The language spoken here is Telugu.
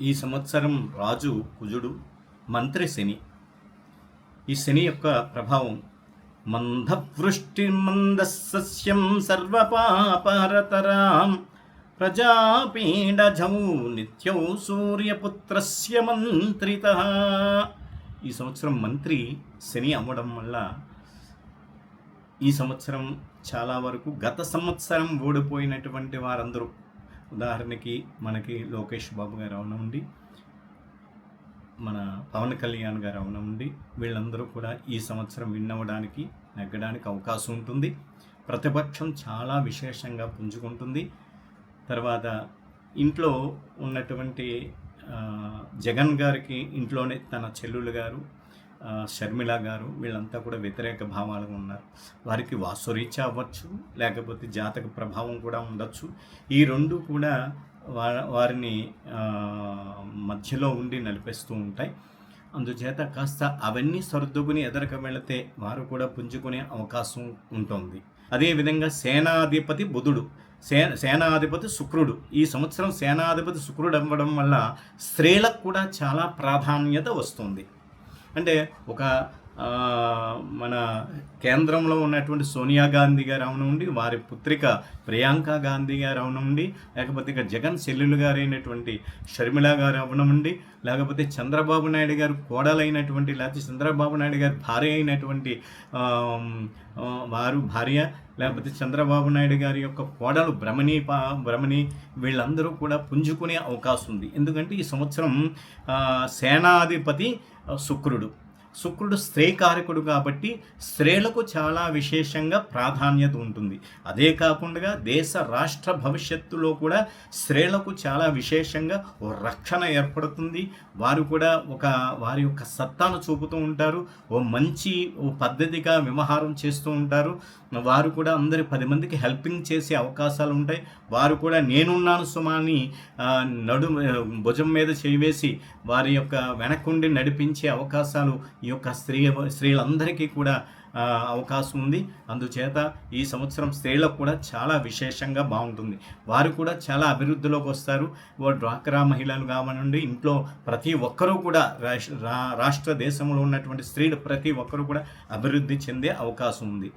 ఈ సంవత్సరం రాజు కుజుడు మంత్రి శని. ఈ శని యొక్క ప్రభావం మందవృష్టి మందసస్యం సర్వపాపహరతరాం ప్రజాపీడజౌ నిత్యౌ సూర్యపుత్రస్య మంత్రిత. ఈ సంవత్సరం మంత్రి శని అవ్వడం వల్ల ఈ సంవత్సరం చాలా వరకు గత సంవత్సరం ఓడిపోయినటువంటి వారందరూ ఉదాహరణకి మనకి లోకేష్ బాబు గారు అవనండి మన పవన్ కళ్యాణ్ గారు అవనండి వీళ్ళందరూ కూడా ఈ సంవత్సరం విన్నవడానికి నెగ్గడానికి అవకాశం ఉంటుంది. ప్రతిపక్షం చాలా విశేషంగా పుంజుకుంటుంది. తర్వాత ఇంట్లో ఉన్నటువంటి జగన్ గారికి ఇంట్లోనే తన చెల్లులు గారు షర్మిల గారు వీళ్ళంతా కూడా వ్యతిరేక భావాలుగా ఉన్నారు. వారికి వాసురీత్యా అవ్వచ్చు లేకపోతే జాతక ప్రభావం కూడా ఉండొచ్చు. ఈ రెండు కూడా వారిని మధ్యలో ఉండి నలిపేస్తూ ఉంటాయి. అందుచేత కాస్త అవన్నీ సర్దుకుని ఎదరక వెళితే వారు కూడా పుంజుకునే అవకాశం ఉంటుంది. అదేవిధంగా సేనాధిపతి బుధుడు సే సేనాధిపతి శుక్రుడు. ఈ సంవత్సరం సేనాధిపతి శుక్రుడు అవ్వడం వల్ల స్త్రీలకు కూడా చాలా ప్రాధాన్యత వస్తుంది. అంటే ఒక మన కేంద్రంలో ఉన్నటువంటి సోనియా గాంధీ గారు అవనండి వారి పుత్రిక ప్రియాంక గాంధీ గారు అవనండి లేకపోతే ఇక జగన్ సెల్లులు గారైనటువంటి షర్మిల గారు అవనండి లేకపోతే చంద్రబాబు నాయుడు గారు కోడలైనటువంటి లేకపోతే చంద్రబాబు నాయుడు గారు భార్య అయినటువంటి వారు భార్య లేకపోతే చంద్రబాబు నాయుడు గారి యొక్క కోడలు భ్రమణి పా భ్రమణి వీళ్ళందరూ కూడా పుంజుకునే అవకాశం ఉంది. ఎందుకంటే ఈ సంవత్సరం సేనాధిపతి శుక్రుడు. శుక్రుడు స్త్రీ కారకుడు కాబట్టి స్త్రీలకు చాలా విశేషంగా ప్రాధాన్యత ఉంటుంది. అదే కాకుండా దేశ రాష్ట్ర భవిష్యత్తులో కూడా స్త్రీలకు చాలా విశేషంగా ఓ రక్షణ ఏర్పడుతుంది. వారు కూడా ఒక వారి యొక్క సత్తాను చూపుతూ ఉంటారు. ఓ మంచి ఓ పద్ధతిగా వ్యవహారం చేస్తూ ఉంటారు. వారు కూడా అందరి పది మందికి హెల్పింగ్ చేసే అవకాశాలు ఉంటాయి. వారు కూడా నేనున్నాను సుమాని నడు భుజం మీద చేయివేసి వారి యొక్క వెనకుండి నడిపించే అవకాశాలు ఈ యొక్క స్త్రీ స్త్రీలందరికీ కూడా అవకాశం ఉంది. అందుచేత ఈ సంవత్సరం స్త్రీలకు కూడా చాలా విశేషంగా బాగుంటుంది. వారు కూడా చాలా అభివృద్ధిలోకి వస్తారు. డ్వాక్రా మహిళలు కావనండి ఇంట్లో ప్రతి ఒక్కరూ కూడా రాష్ట్ర దేశంలో ఉన్నటువంటి స్త్రీలు ప్రతి ఒక్కరూ కూడా అభివృద్ధి చెందే అవకాశం ఉంది.